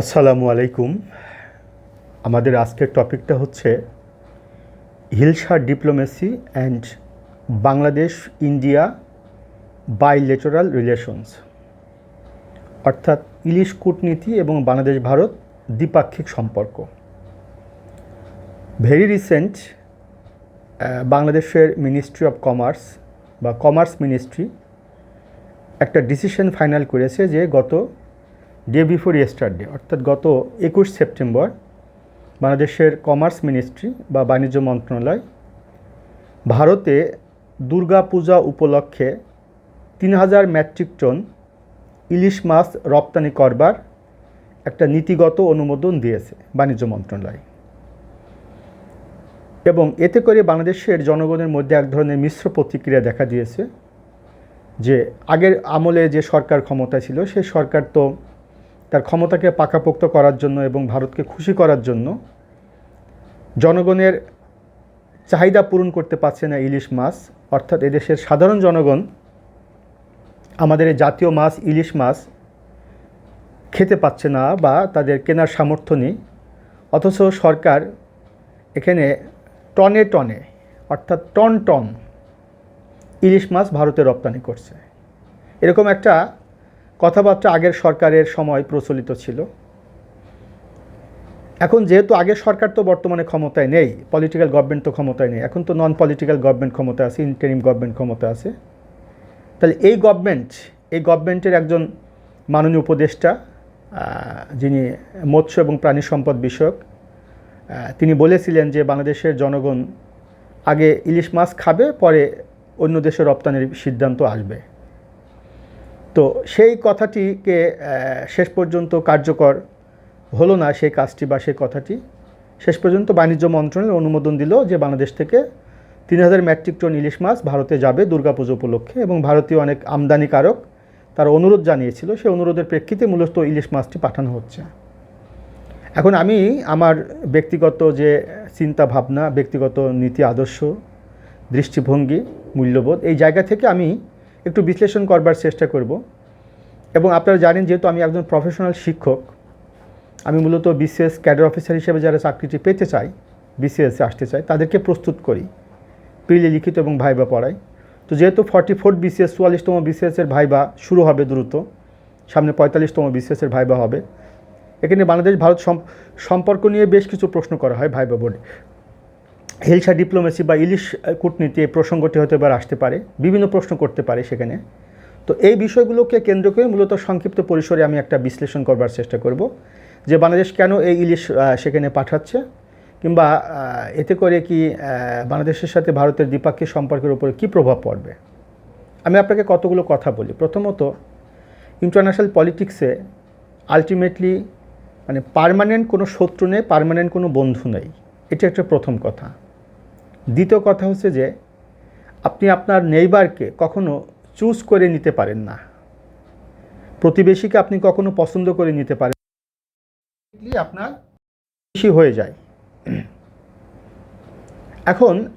আসসালামু আলাইকুম। আমাদের আজকের টপিকটা হচ্ছে hilsa diplomacy and Bangladesh India bilateral relations অর্থাৎ ইলিশ কূটনীতি এবং বাংলাদেশ ভারত দ্বিপাক্ষিক সম্পর্ক। ভেরি রিসেন্ট বাংলাদেশের মিনিস্ট্রি অফ কমার্স বা কমার্স মিনিস্ট্রি একটা ডিসিশন ফাইনাল করেছে যে গত ডে বিফোর ইয়েস্টারডে অর্থাৎ গত একুশ সেপ্টেম্বর, বাংলাদেশের কমার্স মিনিস্ট্রি বা বাণিজ্য মন্ত্রণালয় ভারতে দুর্গা পূজা উপলক্ষে তিন হাজার মেট্রিক টন ইলিশ মাছ রপ্তানি করবার একটা নীতিগত অনুমোদন দিয়েছে বাণিজ্য মন্ত্রণালয়। এবং এতে করে বাংলাদেশের জনগণের মধ্যে এক ধরনের মিশ্র প্রতিক্রিয়া দেখা দিয়েছে যে আগের আমলে যে সরকার ক্ষমতা ছিল, সেই সরকার তো তার ক্ষমতাকে পাকাপোক্ত করার জন্য এবং ভারতকে খুশি করার জন্য জনগণের চাহিদা পূরণ করতে পারছে না ইলিশ মাছ। অর্থাৎ এদেশের সাধারণ জনগণ আমাদের জাতীয় মাছ, ইলিশ মাছ খেতে পাচ্ছে না বা তাদের কেনার সামর্থ্য নেই। অথচ সরকার এখানে টনে টনে, অর্থাৎ টন টন ইলিশ মাছ ভারতে রপ্তানি করছে। এরকম একটা কথাবার্তা আগের সরকারের সময় প্রচলিত ছিল। এখন যেহেতু আগের সরকার তো বর্তমানে ক্ষমতায় নেই পলিটিক্যাল গভর্নমেন্ট তো ক্ষমতায় নেই, এখন তো নন পলিটিক্যাল গভর্নমেন্ট ক্ষমতা আছে ইন্টারিম গভর্নমেন্ট ক্ষমতা আছে। তাহলে এই গভর্নমেন্ট এই গভর্নমেন্টের একজন মাননীয় উপদেষ্টা যিনি মৎস্য এবং প্রাণী সম্পদ বিষয়ক তিনি বলেছিলেন যে বাংলাদেশের জনগণ আগে ইলিশ মাছ খাবে, পরে অন্য দেশে রপ্তানির সিদ্ধান্ত আসবে। তো সেই কথাটিকে শেষ পর্যন্ত কার্যকর হলো না সেই কাজটি বা সেই কথাটি। শেষ পর্যন্ত বাণিজ্য মন্ত্রণালয় অনুমোদন দিল যে বাংলাদেশ থেকে তিন হাজার মেট্রিক টন ইলিশ মাছ ভারতে যাবে দুর্গাপুজো উপলক্ষে এবং ভারতীয় অনেক আমদানিকারক তার অনুরোধ জানিয়েছিল। সেই অনুরোধের প্রেক্ষিতে মূলত ইলিশ মাছটি পাঠানো হচ্ছে। এখন আমি আমার ব্যক্তিগত যে চিন্তা ভাবনা ব্যক্তিগত নীতি আদর্শ, দৃষ্টিভঙ্গি, মূল্যবোধ, এই জায়গা থেকে আমি একটু বিশ্লেষণ করবার চেষ্টা করব। এবং আপনারা জানেন যেহেতু আমি একজন প্রফেশনাল শিক্ষক, আমি মূলত বিসিএস ক্যাডার অফিসার হিসেবে যারা চাকরিটি পেতে চাই বিসিএসে আসতে চাই, তাদেরকে প্রস্তুত করি। প্রিলি লিখিত এবং ভাইবা পড়াই। তো যেহেতু ফর্টি ফোর্থ বিসিএস চুয়াল্লিশতম বিসিএসের ভাইবা শুরু হবে দ্রুত, সামনে পঁয়তাল্লিশতম বিসিএসের ভাইবা হবে। এখানে বাংলাদেশ ভারত সম্পর্ক নিয়ে বেশ কিছু প্রশ্ন করা হয় ভাইবা বোর্ডে। হিলসা ডিপ্লোমেসি বা ইলিশ কূটনীতি এই প্রসঙ্গটি হতে এবার আসতে পারে, বিভিন্ন প্রশ্ন করতে পারে সেখানে। তো এই বিষয়গুলোকে কেন্দ্র করে মূলত সংক্ষিপ্ত পরিসরে আমি একটা বিশ্লেষণ করবার চেষ্টা করব যে বাংলাদেশ কেন এই ইলিশ সেখানে পাঠাচ্ছে কিংবা এতে করে কি বাংলাদেশের সাথে ভারতের দ্বিপাক্ষিক সম্পর্কের উপরে কী প্রভাব পড়বে? আমি আপনাকে কতগুলো কথা বলি। প্রথমত ইন্টারন্যাশনাল পলিটিক্সে আলটিমেটলি মানে পারমানেন্ট কোনো শত্রু নেই পারমানেন্ট কোনো বন্ধু নেই। এটা একটা প্রথম কথা। দ্বিতীয় কথা হচ্ছে যে, আপনি আপনার নেইবারকে কখনো চুজ করে নিতে পারেন না। প্রতিবেশীকে আপনি কখনো পছন্দ করে নিতে পারেন আপনার বেশি হয়ে যায়। এখন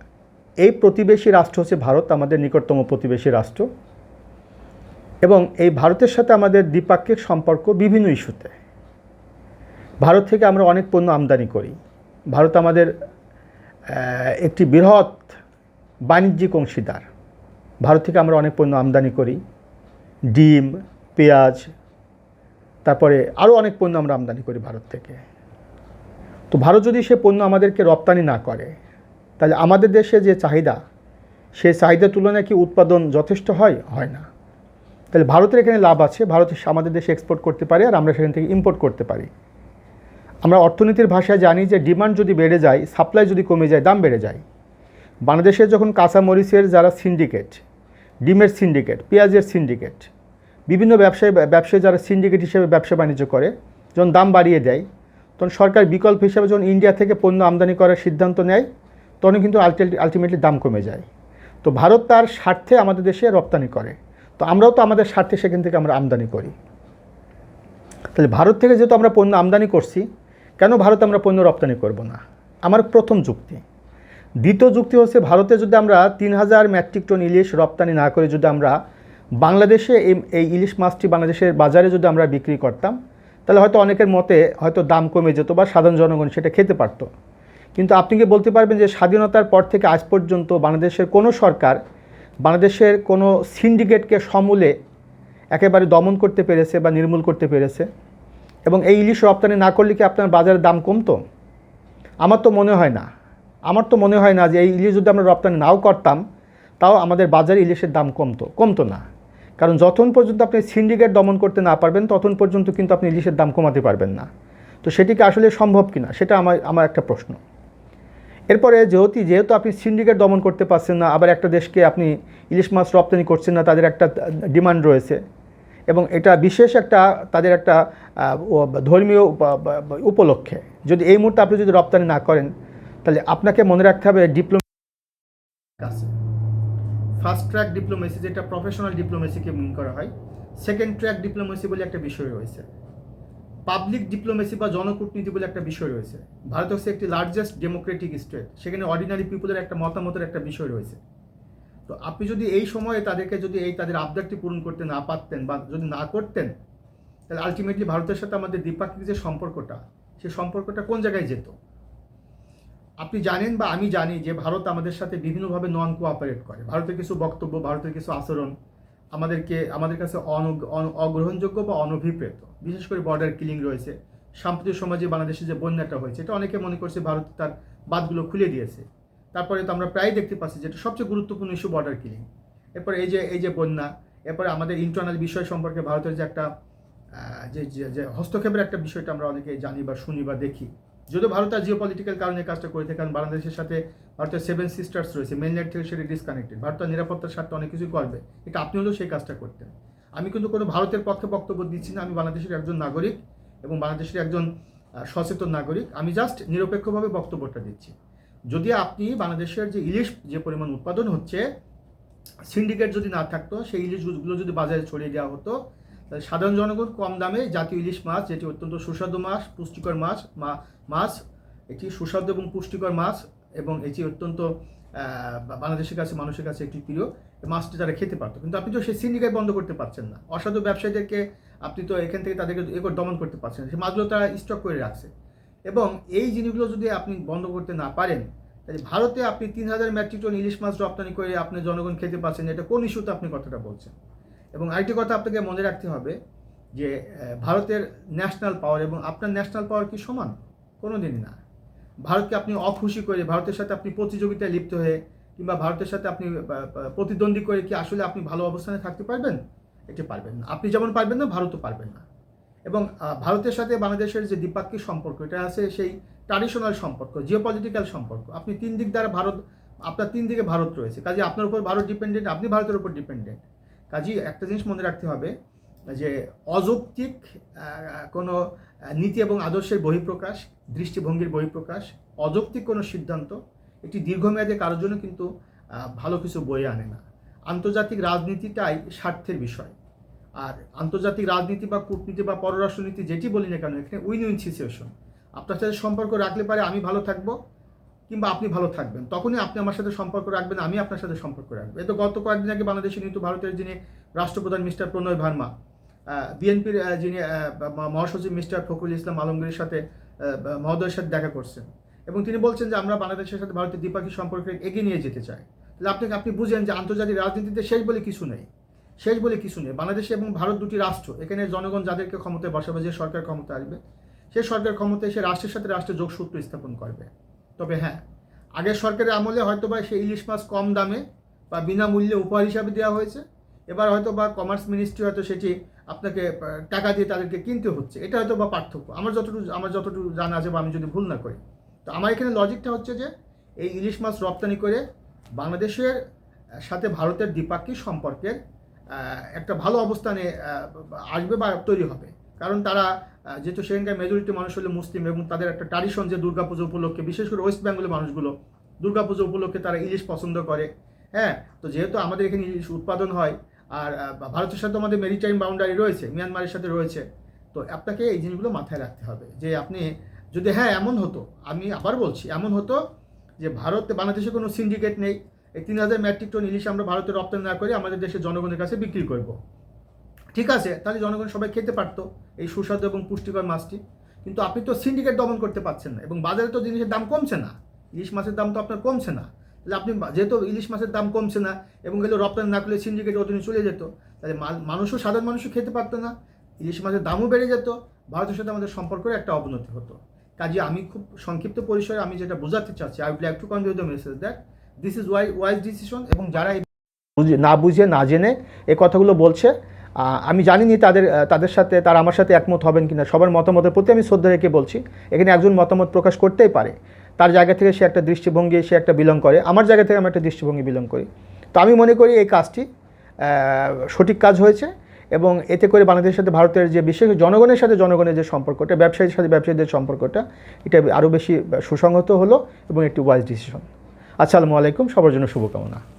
এই প্রতিবেশী রাষ্ট্র হচ্ছে ভারত, আমাদের নিকটতম প্রতিবেশী রাষ্ট্র। এবং এই ভারতের সাথে আমাদের দ্বিপাক্ষিক সম্পর্ক বিভিন্ন ইস্যুতে। ভারত থেকে আমরা অনেক পণ্য আমদানি করি। ভারত আমাদের একটি বৃহৎ বাণিজ্যিক অংশীদার। ভারত থেকে আমরা অনেক পণ্য আমদানি করি। ডিম, পেঁয়াজ, তারপরে আরও অনেক পণ্য আমরা আমদানি করি ভারত থেকে। তো ভারত যদি সে পণ্য আমাদেরকে রপ্তানি না করে, তাহলে আমাদের দেশে যে চাহিদা সে চাহিদার তুলনায় কি উৎপাদন যথেষ্ট হয়? হয় না। তাহলে ভারতের এখানে লাভ আছে, ভারত আমাদের দেশে এক্সপোর্ট করতে পারে আর আমরা সেখান থেকে ইম্পোর্ট করতে পারি। আমরা অর্থনীতির ভাষায় জানি যে ডিমান্ড যদি বেড়ে যায় সাপ্লাই যদি কমে যায়, দাম বেড়ে যায়। বাংলাদেশের যখন কাঁচামরিচের যারা সিন্ডিকেট ডিমের সিন্ডিকেট, পেঁয়াজের সিন্ডিকেট। বিভিন্ন ব্যবসায়ী ব্যবসায়ী যারা সিন্ডিকেট হিসেবে ব্যবসা বাণিজ্য করে, যখন দাম বাড়িয়ে দেয়, তখন সরকার বিকল্প হিসেবে যখন ইন্ডিয়া থেকে পণ্য আমদানি করার সিদ্ধান্ত নেয় তখন কিন্তু আলটিমেটলি দাম কমে যায়। তো ভারত তার স্বার্থে আমাদের দেশে রপ্তানি করে। তো আমরাও তো আমাদের স্বার্থে সেখান থেকে আমরা আমদানি করি। তাহলে ভারত থেকে যেহেতু আমরা পণ্য আমদানি করছি, কেন ভারত আমরা পণ্য রপ্তানি করব না? আমার প্রথম যুক্তি। দ্বিতীয় যুক্তি হচ্ছে ভারতে যদি আমরা তিন হাজার মেট্রিক টন ইলিশ রপ্তানি না করে যদি আমরা বাংলাদেশে এই ইলিশ মাছটি বাংলাদেশের বাজারে যদি আমরা বিক্রি করতাম, তাহলে হয়তো অনেকের মতে হয়তো দাম কমে যেত বা সাধারণ জনগণ সেটা খেতে পারতো। কিন্তু আপনি কি বলতে পারবেন যে স্বাধীনতার পর থেকে আজ পর্যন্ত বাংলাদেশের কোনো সরকার বাংলাদেশের কোনো সিন্ডিকেটকে সমূলে একেবারে দমন করতে পেরেছে বা নির্মূল করতে পেরেছে? এবং এই ইলিশ রপ্তানি না করলে কি আপনার বাজারের দাম কমতো? আমার তো মনে হয় না। আমার তো মনে হয় না যে এই ইলিশ যদি আমরা রপ্তানি নাও করতাম, তাও আমাদের বাজারে ইলিশের দাম কমতো কমতো না। কারণ যতক্ষণ পর্যন্ত আপনি সিন্ডিকেট দমন করতে না পারবেন, ততক্ষণ পর্যন্ত কিন্তু আপনি ইলিশের দাম কমাতে পারবেন না। তো সেটিকে আসলে সম্ভব কিনা, সেটা আমার আমার একটা প্রশ্ন। এরপরে যেহেতু যেহেতু আপনি সিন্ডিকেট দমন করতে পারছেন না, আবার একটা দেশকে আপনি ইলিশ মাছ রপ্তানি করছেন না, তাদের একটা ডিমান্ড রয়েছে, এবং এটা বিশেষ একটা, তাদের একটা ধর্মীয় উপলক্ষে। যদি এই মুহূর্তে আপনি যদি রপ্তানি না করেন তাহলে আপনাকে মনে রাখতে হবে ডিপ্লোমা ফার্স্ট ট্র্যাক ডিপ্লোমেসি যেটা প্রফেশনাল ডিপ্লোমেসিকে মিন করা হয়। সেকেন্ড ট্র্যাক ডিপ্লোমেসি বলে একটা বিষয় রয়েছে। পাবলিক ডিপ্লোমেসি বা জনকূটনীতি বলে একটা বিষয় রয়েছে। ভারত হচ্ছে একটি লার্জেস্ট ডেমোক্রেটিক স্টেট সেখানে অর্ডিনারি পিপুলের একটা মতামতের একটা বিষয় রয়েছে। তো আপনি যদি এই সময়ে তাদেরকে যদি এই তাদের আবদারটি পূরণ করতে না পারতেন বা যদি না করতেন, তাহলে আলটিমেটলি ভারতের সাথে আমাদের দ্বিপাক্ষিক যে সম্পর্কটা সেই সম্পর্কটা কোন জায়গায় যেত? আপনি জানেন বা আমি জানি যে ভারত আমাদের সাথে বিভিন্নভাবে নন কোঅপারেট করে। ভারতের কিছু বক্তব্য, ভারতের কিছু আচরণ আমাদেরকে, আমাদের কাছে অন- অগ্রহণযোগ্য বা অনভিপ্রেত। বিশেষ করে বর্ডার কিলিং রয়েছে, সাম্প্রতিক সমাজে বাংলাদেশে যে বন্যাটা হয়েছে, এটা অনেকে মনে করছে ভারত তার বাদগুলো খুলে দিয়েছে। তারপরে তো আমরা প্রায় দেখতে পাচ্ছি যেটা সবচেয়ে গুরুত্বপূর্ণ ইস্যু বর্ডার কিলিং এরপর এই যে এই যে বন্যা, এরপরে আমাদের ইন্টারনাল বিষয় সম্পর্কে ভারতের যে একটা যে হস্তক্ষেপের একটা বিষয়টা আমরা অনেকে জানি বা শুনি বা দেখি। যদিও ভারত আর জিও পলিটিক্যাল কারণে কাজটা করে থাকে, কারণ বাংলাদেশের সাথে ভারতের সেভেন সিস্টার্স রয়েছে মেনল্যান্ড থেকে সেটা ডিসকানেক্টেড ভারত তার নিরাপত্তার স্বার্থে অনেক কিছু করবে। এটা আপনি হলেও সেই কাজটা করতেন। আমি কিন্তু কোনো ভারতের পক্ষে বক্তব্য দিচ্ছি না, আমি বাংলাদেশের একজন নাগরিক এবং বাংলাদেশের একজন সচেতন নাগরিক। আমি জাস্ট নিরপেক্ষভাবে বক্তব্যটা দিচ্ছি। যদি আপনি বাংলাদেশের যে ইলিশ যে পরিমাণ উৎপাদন হচ্ছে সিন্ডিকেট যদি না থাকতো, সেই ইলিশগুলো যদি বাজারে ছড়িয়ে দেওয়া হতো সাধারণ জনগণ কম দামে জাতীয় ইলিশ মাছ, যেটি অত্যন্ত সুস্বাদু মাছ, পুষ্টিকর মাছ মাছ এটি সুস্বাদু এবং পুষ্টিকর মাছ, এবং এটি অত্যন্ত বাংলাদেশের কাছে, মানুষের কাছে একটি প্রিয় মাছটি তারা খেতে পারতো। কিন্তু আপনি তো সেই সিন্ডিকেট বন্ধ করতে পারছেন না। অসাধু ব্যবসায়ীদেরকে আপনি তো এখান থেকে তাদেরকে এ করে দমন করতে পারছেন সেই মাছগুলো তারা স্টক করে রাখছে। এবং এই জিনিসগুলো যদি আপনি বন্ধ করতে না পারেন, তাহলে ভারতে আপনি তিন হাজার মেট্রিক টন ইলিশ মাছ রপ্তানি করে আপনি জনগণ খেতে পাচ্ছেন এটা কোন ইস্যুতে আপনি কথাটা বলছেন? এবং আরেকটি কথা আপনাকে মনে রাখতে হবে যে ভারতের ন্যাশনাল পাওয়ার এবং আপনার ন্যাশনাল পাওয়ার কি সমান? কোনো দিনই না। ভারতকে আপনি অখুশি করে, ভারতের সাথে আপনি প্রতিযোগিতায় লিপ্ত হয়ে কিংবা ভারতের সাথে আপনি প্রতিদ্বন্দ্বী করে কি আসলে আপনি ভালো অবস্থানে থাকতে পারবেন? এটি পারবেন না। আপনি যেমন পারবেন না, ভারতও পারবেন না। এবং ভারতের সাথে বাংলাদেশের যে দ্বিপাক্ষিক সম্পর্ক, এটা আছে সেই ট্রাডিশনাল সম্পর্ক জিও পলিটিক্যাল সম্পর্ক। আপনি তিন দিক দ্বারা ভারত, আপনার তিন দিকে ভারত রয়েছে। কাজে আপনার উপর ভারত ডিপেন্ডেন্ট আপনি ভারতের উপর ডিপেন্ডেন্ট কাজেই একটা জিনিস মনে রাখতে হবে যে অযৌক্তিক কোনো নীতি এবং আদর্শের বহিঃপ্রকাশ, দৃষ্টিভঙ্গির বহিঃপ্রকাশ, অযৌক্তিক কোনো সিদ্ধান্ত এটি দীর্ঘমেয়াদে কারোর জন্য কিন্তু ভালো কিছু বয়ে আনে না। আন্তর্জাতিক রাজনীতিটাই স্বার্থের বিষয়। আর আন্তর্জাতিক রাজনীতি বা কূটনীতি বা পররাষ্ট্রনীতি যেটি বলি না কেন, এখানে উইন উইন সিচুয়েশন আপনার সাথে সম্পর্ক রাখলে পারে আমি ভালো থাকব কিংবা আপনি ভালো থাকবেন। তখনই আপনি আমার সাথে সম্পর্ক রাখবেন, আমি আপনার সাথে সম্পর্ক রাখব। এ তো গত কয়েকদিন আগে বাংলাদেশে কিন্তু ভারতের যিনি রাষ্ট্রপ্রধান মিস্টার প্রণয় ভার্মা বিএনপির যিনি মহাসচিব মিস্টার ফখরুল ইসলাম আলমগীরের সাথে মহোদয়ের সাথে দেখা করছেন। এবং তিনি বলছেন যে আমরা বাংলাদেশের সাথে ভারতের দ্বিপাক্ষিক সম্পর্কে এগিয়ে নিয়ে যেতে চাই। তাহলে আপনি আপনি বুঝেন যে আন্তর্জাতিক রাজনীতিতে শেষ বলে কিছু নেই। শেষ বলে কিছু নেই। বাংলাদেশ এবং ভারত দুটি রাষ্ট্র, এখানে জনগণ যাদেরকে ক্ষমতায় বসাবে যে সরকার ক্ষমতা আসবে সেই সরকার ক্ষমতায় সে রাষ্ট্রের সাথে রাষ্ট্রের যোগসূত্র স্থাপন করবে। তবে হ্যাঁ আগের সরকারের আমলে হয়তো বা সেই ইলিশ মাছ কম দামে বা বিনামূল্যে উপহার হিসাবে দেওয়া হয়েছে। এবার হয়তো বা কমার্স মিনিস্ট্রি হয়তো সেটি আপনাকে টাকা দিয়ে তাদেরকে কিনতে হচ্ছে। এটা হয়তো বা পার্থক্য। আমার যতটুকু আমার যতটুকু জানা আছে বা আমি যদি ভুল না করি। তো আমার এখানে লজিকটা হচ্ছে যে, এই ইলিশ মাছ রপ্তানি করে বাংলাদেশের সাথে ভারতের দ্বিপাক্ষিক সম্পর্কের একটা ভালো অবস্থানে আসবে বা তৈরি হবে। কারণ তারা যেহেতু সেখানকার মেজরিটি মানুষ হলো মুসলিম এবং তাদের একটা ট্র্যাডিশন যে দুর্গাপুজো উপলক্ষে, বিশেষ করে ওয়েস্ট বেঙ্গলের মানুষগুলো, দুর্গাপুজো উপলক্ষে তারা ইলিশ পছন্দ করে। হ্যাঁ তো যেহেতু আমাদের এখানে ইলিশ উৎপাদন হয়, আর ভারতের সাথে আমাদের মেরিটাইম বাউন্ডারি রয়েছে মিয়ানমারের সাথে রয়েছে, তো আপনাকে এই জিনিসগুলো মাথায় রাখতে হবে। যে আপনি যদি হ্যাঁ এমন হতো, আমি আবার বলছি, এমন হতো যে ভারতে, বাংলাদেশে কোনো সিন্ডিকেট নেই, এই তিন হাজার মেট্রিক টন ইলিশ আমরা ভারতে রপ্তানি না করে আমাদের দেশের জনগণের কাছে বিক্রি করব। ঠিক আছে, তাহলে জনগণ সবাই খেতে পারতো এই সুস্বাদু এবং পুষ্টিকর মাছটি। কিন্তু আপনি তো সিন্ডিকেট দমন করতে পারছেন না এবং বাজারে তো জিনিসের দাম কমছে না। ইলিশ মাছের দাম তো আপনার কমছে না। তাহলে আপনি যেহেতু ইলিশ মাছের দাম কমছে না এবং এগুলো রপ্তানি না করলে সিন্ডিকেট অধীনে চলে যেত, তাহলে মানুষও সাধারণ মানুষও খেতে পারতো না, ইলিশ মাছের দামও বেড়ে যেত, ভারতের সাথে আমাদের সম্পর্কের একটা অবনতি হতো। কাজে আমি খুব সংক্ষিপ্ত পরিসরে আমি যেটা বোঝাতে চাচ্ছি I would like to convey the message that this is why wise decision এবং যারা না বুঝে, না জেনে এই কথাগুলো বলছে আহ, জানি জানিনি তাদের তাদের সাথে তারা আমার সাথে একমত হবেন কিনা সবার মতামতের প্রতি আমি শ্রদ্ধা রেখে বলছি। এখানে একজন মতামত প্রকাশ করতেই পারে। তার জায়গা থেকে সে একটা দৃষ্টিভঙ্গি সে একটা বিলং করে। আমার জায়গা থেকে আমি একটা দৃষ্টিভঙ্গি বিলং করি। তো আমি মনে করি এই কাজটি সঠিক কাজ হয়েছে এবং এতে করে বাংলাদেশের সাথে ভারতের যে বিশেষ জনগণের সাথে জনগণের যে সম্পর্কটা ব্যবসায়ীর সাথে ব্যবসায়ীদের সম্পর্কটা এটা আরও বেশি সুসংহত হলো এবং একটি ওয়াইজ ডিসিশন আসসালামু আলাইকুম সবার জন্য শুভকামনা।